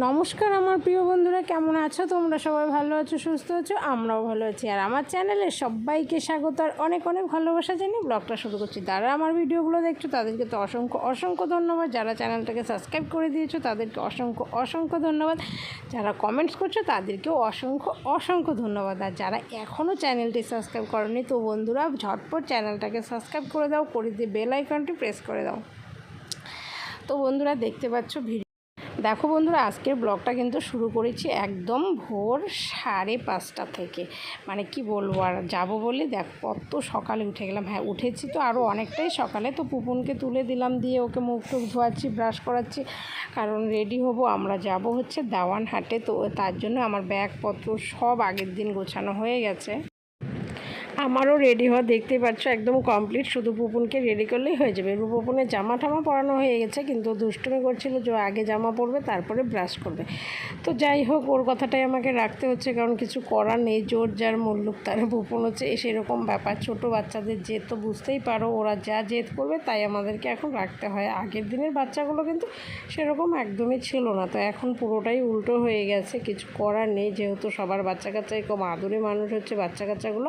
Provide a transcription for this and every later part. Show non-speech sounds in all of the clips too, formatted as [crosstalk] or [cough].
নমস্কার আমার প্রিয় বন্ধুরা, কেমন আছো? তোমরা সবাই ভালো আছো, সুস্থ আছো? আমরাও ভালো আছি। আর আমার চ্যানেলে সবাইকে স্বাগত আর অনেক অনেক ভালোবাসা জানিয়ে ব্লগটা শুরু করছি। যারা আমার ভিডিওগুলো দেখছ, তাদেরকে তো অসংখ্য অসংখ্য ধন্যবাদ। যারা চ্যানেলটাকে সাবস্ক্রাইব করে দিয়েছ, তাদেরকে অসংখ্য অসংখ্য ধন্যবাদ। যারা কমেন্টস করছ, তাদেরকেও অসংখ্য অসংখ্য ধন্যবাদ। আর যারা এখনও চ্যানেলটি সাবস্ক্রাইব করনি, তো বন্ধুরা, ঝটপট চ্যানেলটাকে সাবস্ক্রাইব করে দাও, করে দিয়ে বেল আইকনটি প্রেস করে দাও। তো বন্ধুরা, দেখতে পাচ্ছ, ভিডিও দেখো বন্ধুরা, আজকের ব্লগটা কিন্তু শুরু করেছি একদম ভোর সাড়ে পাঁচটা থেকে। মানে কি বলব, আর যাব বলে দেখ, কত সকালে উঠে গেলাম। হ্যাঁ উঠেছি তো আরও অনেকটাই সকালে। তো পুপুনকে তুলে দিলাম দিয়ে ওকে মুখ টুক ধোয়াচ্ছি, ব্রাশ করাচ্ছি। কারণ রেডি হব, আমরা যাব হচ্ছে দাওয়ান হাটে তো তার জন্য আমার ব্যাগপত্র সব আগের দিন গোছানো হয়ে গেছে। আমারও রেডি হওয়া দেখতে পাচ্ছ, একদম কমপ্লিট শুধু পুপুনকে রেডি করলেই হয়ে যাবে। পুপুনের জামা টামা পরানো হয়ে গেছে, কিন্তু দুষ্টুমি করছিল যে আগে জামা পরবে, তারপরে ব্রাশ করবে। তো যাই হোক, ওর কথাটাই আমাকে রাখতে হচ্ছে, কারণ কিছু করার নেই, জোর যার মুল্লুক তার পুপুন হচ্ছে সেরকম ব্যাপার। ছোট বাচ্চাদের জেদ তো বুঝতেই পারো, ওরা যা জেদ করবে, তাই আমাদেরকে এখন রাখতে হয়। আগের দিনের বাচ্চাগুলো কিন্তু সেরকম একদমই ছিল না, তো এখন পুরোটাই উল্টো হয়ে গেছে, কিছু করার নেই, যেহেতু সবার বাচ্চা কাচ্চাই কম, আদুরে মানুষ হচ্ছে বাচ্চা কাচ্চাগুলো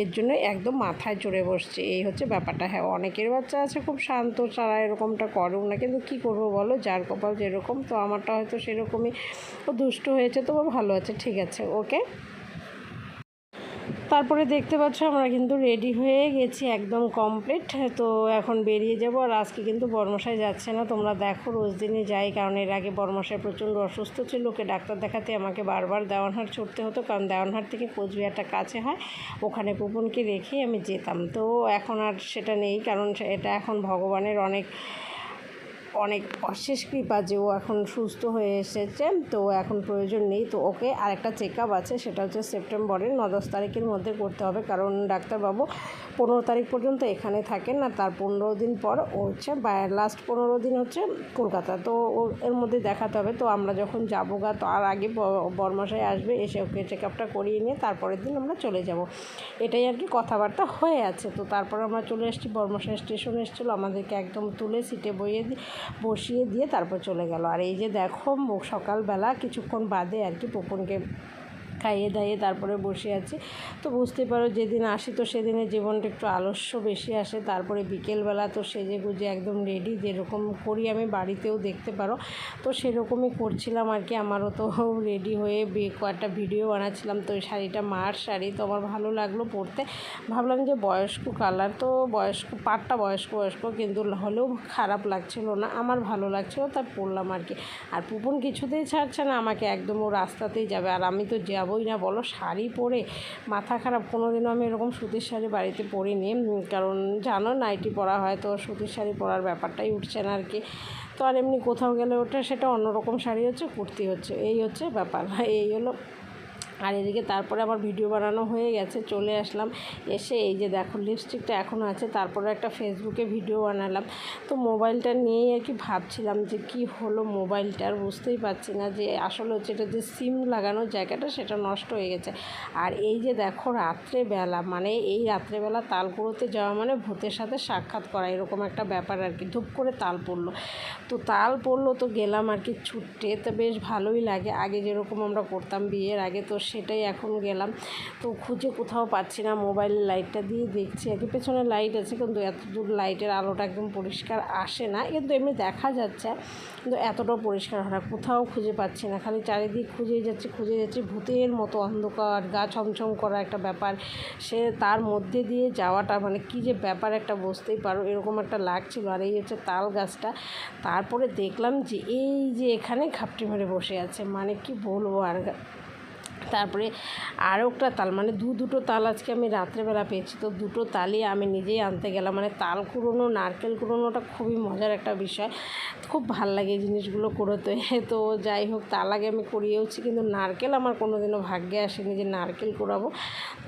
এর জন্য একদম মাথায় চড়ে বসছে। এই হচ্ছে ব্যাপারটা। হ্যাঁ অনেকের বাচ্চা আছে খুব শান্ত, তারা এরকমটা করেও না, কিন্তু কি করব বলো? যার কপাল যেরকম, তো আমারটা হয়তো সেরকমই। ও দুষ্ট হয়েছে তো ও ভালো আছে। ঠিক আছে, ওকে? তারপরে দেখতে পাচ্ছ আমরা কিন্তু রেডি হয়ে গেছি একদম কমপ্লিট তো এখন বেরিয়ে যাব আর আজকে কিন্তু বর্মশাই যাচ্ছে না। তোমরা দেখো, রোজ দিনই যাই, কারণ এর আগে বর্মশায় প্রচণ্ড অসুস্থ ছিল। ওকে ডাক্তার দেখাতে আমাকে বারবার দেওয়ানহাট ছুটতে হতো, কারণ দেওয়ানহাট থেকে কোচবিহারটা কাছে হয়। ওখানে পুপনকে রেখেই আমি যেতাম। তো এখন আর সেটা নেই, কারণ এটা এখন ভগবানের অনেক অনেক অশেষ কৃপা যে ও এখন সুস্থ হয়ে এসেছে, তো এখন প্রয়োজন নেই। তো ওকে আরেকটা চেক আপ আছে, সেটা হচ্ছে সেপ্টেম্বরের ন দশ তারিখের মধ্যে করতে হবে। কারণ ডাক্তারবাবু পনেরো তারিখ পর্যন্ত এখানে থাকেন না, তার পনেরো দিন পর ও হচ্ছে লাস্ট পনেরো দিন হচ্ছে কলকাতা। তো এর মধ্যে দেখাতে হবে। তো আমরা যখন যাব গা তার আগে বরমাসায় আসবে, এসে ওকে চেক আপটা করিয়ে নিয়ে তারপরের দিন আমরা চলে যাব। এটাই আর কি কথাবার্তা হয়ে আছে। তো তারপর আমরা চলে এসেছি, বর্মশাই স্টেশনে এসেছিল, আমাদেরকে একদম তুলে সিটে বইয়ে দিয়ে বসিয়ে দিয়ে তারপর চলে গেল। আর এই যে দেখো সকালবেলা কিছুক্ষণ বাদে আর কি পুপনকে খাইয়ে দাইয়ে তারপরে বসে আছি। তো বুঝতে পারো যেদিন আসি তো সেদিনের জীবনটা একটু আলস্য বেশি আসে। তারপরে বিকেলবেলা তো সেজে গুজে একদম রেডি যেরকম করি আমি বাড়িতেও দেখতে পারো। তো সেরকমই করছিলাম আর কি। আমারও তো [laughs] রেডি হয়ে কয়েকটা ভিডিও বানাচ্ছিলাম। তো ওই শাড়িটা মার শাড়ি তো আমার ভালো লাগল পরতে। ভাবলাম যে বয়স্ক কালার তো বয়স্ক, পাটটা বয়স্ক বয়স্ক কিন্তু হলেও খারাপ লাগছিল না। আমার ভালো লাগছিল তাই পরলাম আর কি। আর পুপন কিছুতেই ছাড়ছে না। আমাকে একদম ও রাস্তাতেই যাবে। আর আমি তো যাব যাবই না। বলো, শাড়ি পরে মাথা খারাপ। কোনো দিনও আমি এরকম সুতির শাড়ি বাড়িতে পরিনি। কারণ জানো নাইটি পরা হয় তো সুতির শাড়ি পরার ব্যাপারটাই উঠছে না আর কি তো আর এমনি কোথাও গেলে ওটা সেটা অন্যরকম শাড়ি হচ্ছে, কুর্তি হচ্ছে। এই হচ্ছে ব্যাপার। এই হলো আর এদিকে তারপরে আমার ভিডিও বানানো হয়ে গেছে, চলে আসলাম। এসে এই যে দেখো লিপস্টিকটা এখনও আছে, তারপরে একটা ফেসবুকে ভিডিও বানালাম। তো মোবাইলটা নিয়েই আর কি ভাবছিলাম যে কি হলো মোবাইলটার বুঝতেই পারছি না যে আসলে হচ্ছে এটা যে সিম লাগানোর জায়গাটা, সেটা নষ্ট হয়ে গেছে। আর এই যে দেখো, রাত্রেবেলা মানে এই রাত্রেবেলা তালকুড়োতে যাওয়া মানে ভূতের সাথে সাক্ষাৎ করা, এরকম একটা ব্যাপার আর কি। ধূপ করে তাল পড়ল। তো তাল পড়ল, তো গেলাম আর কি ছুটতে, তো বেশ ভালোই লাগে। আগে যেরকম আমরা করতাম বিয়ের আগে, তো সেটাই এখন গেলাম। তো খুঁজে কোথাও পাচ্ছি না মোবাইলের লাইটটা দিয়ে দেখছি। আর কি পেছনে লাইট আছে, কিন্তু এত দূর লাইটের আলোটা একদম পরিষ্কার আসে না। কিন্তু এমনি দেখা যাচ্ছে, কিন্তু এতটাও পরিষ্কার হয় না, কোথাও খুঁজে পাচ্ছি না। খালি চারিদিক খুঁজেই যাচ্ছি খুঁজে যাচ্ছি, ভূতের মতো অন্ধকার, গা ছমছম করা একটা ব্যাপার। সে তার মধ্যে দিয়ে যাওয়াটা মানে কী যে ব্যাপার একটা বুঝতেই পারো, এরকম একটা লাগছিল। আর এই হচ্ছে তাল গাছটা। তারপরে দেখলাম যে এই যে এখানে ঘাপটি মেরে বসে আছে। মানে কি বলব আর তারপরে আরও একটা তাল মানে দু দুটো তাল আজকে আমি রাত্রেবেলা পেয়েছি। তো দুটো তালই আমি নিজেই আনতে গেলাম। মানে তাল কুড়োনো, নারকেল কুড়োনোটা খুবই মজার একটা বিষয়। খুব ভালো লাগে এই জিনিসগুলো কুড়োতে [laughs] তো যাই হোক, তাল আগে আমি করিয়েওছি কিন্তু নারকেল আমার কোনো দিনও ভাগ্যে আসেনি যে নারকেল কুড়াবো।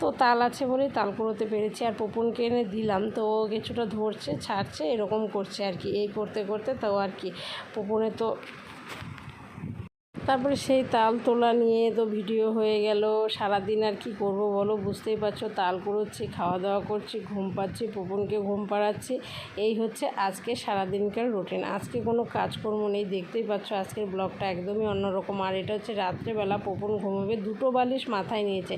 তো তাল আছে বলেই তাল কুড়োতে পেরেছি। আর পপুনকে এনে দিলাম, তো ও কিছুটা ধরছে, ছাড়ছে, এরকম করছে আর কি। এই করতে করতে, তো আর কি। পপুনে তো তারপরে সেই তাল তোলা নিয়ে তো ভিডিও হয়ে গেল। সারাদিন আর কি করব বলো? বুঝতেই পারছ, তাল কুড়োচ্ছি খাওয়া দাওয়া করছি, ঘুম পাচ্ছি পুপনকে ঘুম পাড়াচ্ছি। এই হচ্ছে আজকে সারাদিনকার রুটিন। আজকে কোনো কাজকর্ম নেই, দেখতেই পাচ্ছ আজকের ব্লগটা একদমই অন্যরকম। আর এটা হচ্ছে রাত্রেবেলা পুপন ঘুমাবে, দুটো বালিশ মাথায় নিয়েছে।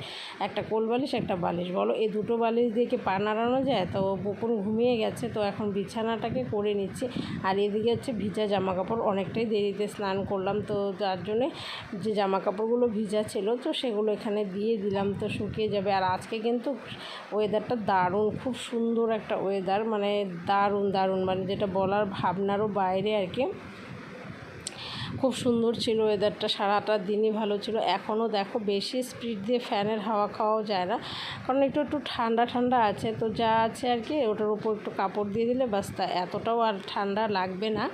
একটা কোল বালিশ, একটা বালিশ। বলো, এই দুটো বালিশ দিয়ে কি পা নাড়ানো যায়? তো পুপন ঘুমিয়ে গেছে, তো এখন বিছানাটাকে করে নিচ্ছি। আর এদিকে হচ্ছে ভিজা জামা কাপড় অনেকটাই দেরিতে স্নান করলাম। তো যার জন্যে যে জামা কাপড়গুলো ভিজা ছিল, তো সেগুলো এখানে দিয়ে দিলাম, তো শুকিয়ে যাবে। আর আজকে কিন্তু ওয়েদারটা দারুণ, খুব সুন্দর একটা ওয়েদার মানে দারুণ দারুণ মানে যেটা বলার ভাবনারও বাইরে আর কি। খুব সুন্দর ছিল ওয়েদারটা সারাটা দিনই ভালো ছিল। এখনও দেখো বেশি স্পিড দিয়ে ফ্যানের হাওয়া খাওয়াও যায় না, কারণ একটু একটু ঠান্ডা ঠান্ডা আছে, তো যা আছে আর কি, ওটার উপর একটু কাপড় দিয়ে দিলে বাস তা এতটাও আর ঠান্ডা লাগবে না।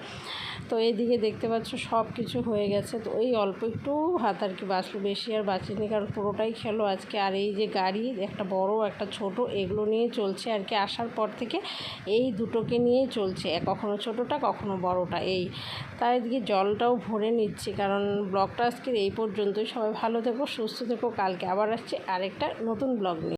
তো এইদিকে দেখতে পাচ্ছ সব কিছু হয়ে গেছে। তো ওই অল্প একটু ভাত আর কি বাঁচলো, বেশি আর বাঁচিনি, কারণ পুরোটাই খেলো আজকে। আর এই যে গাড়ি, একটা বড়, একটা ছোট, এগুলো নিয়ে চলছে আর কি। আসার পর থেকে এই দুটোকে নিয়েই চলছে, কখনো ছোটোটা, কখনো বড়টা, এই। তাই এদিকে জলটাও ভরে নিচ্ছি, কারণ ব্লগটা আজকের এই পর্যন্তই। সবাই ভালো থেকো, সুস্থ থেকো, কালকে আবার আসছে আরেকটা নতুন ব্লগ নিয়ে।